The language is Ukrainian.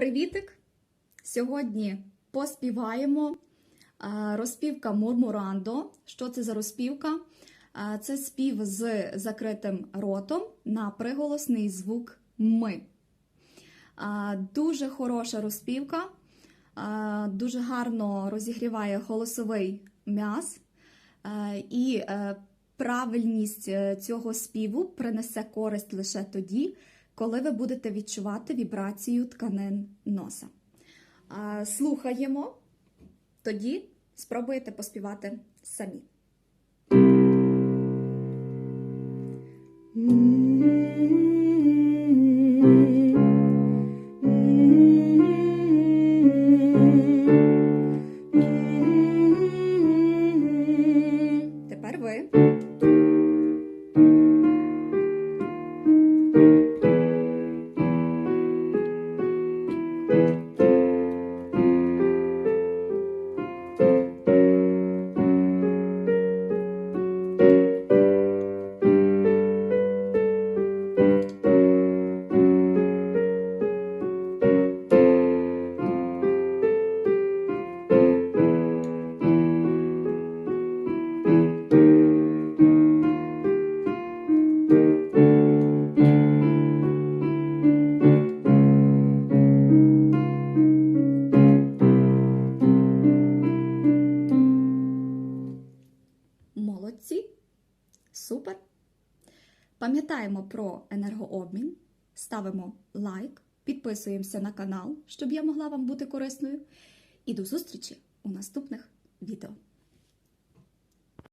Привітик! Сьогодні поспіваємо розпівка Мурмурандо. Що це за розпівка? Це спів з закритим ротом на приголосний звук ми. Дуже хороша розпівка, дуже гарно розігріває голосовий м'яз. І е, правильність е, цього співу принесе користь лише тоді, коли ви будете відчувати вібрацію тканин носа. Слухаємо, тоді спробуйте поспівати самі. Тепер ви. Супер. Пам'ятаємо про енергообмін, ставимо лайк, підписуємося на канал, щоб я могла вам бути корисною. І до зустрічі у наступних відео.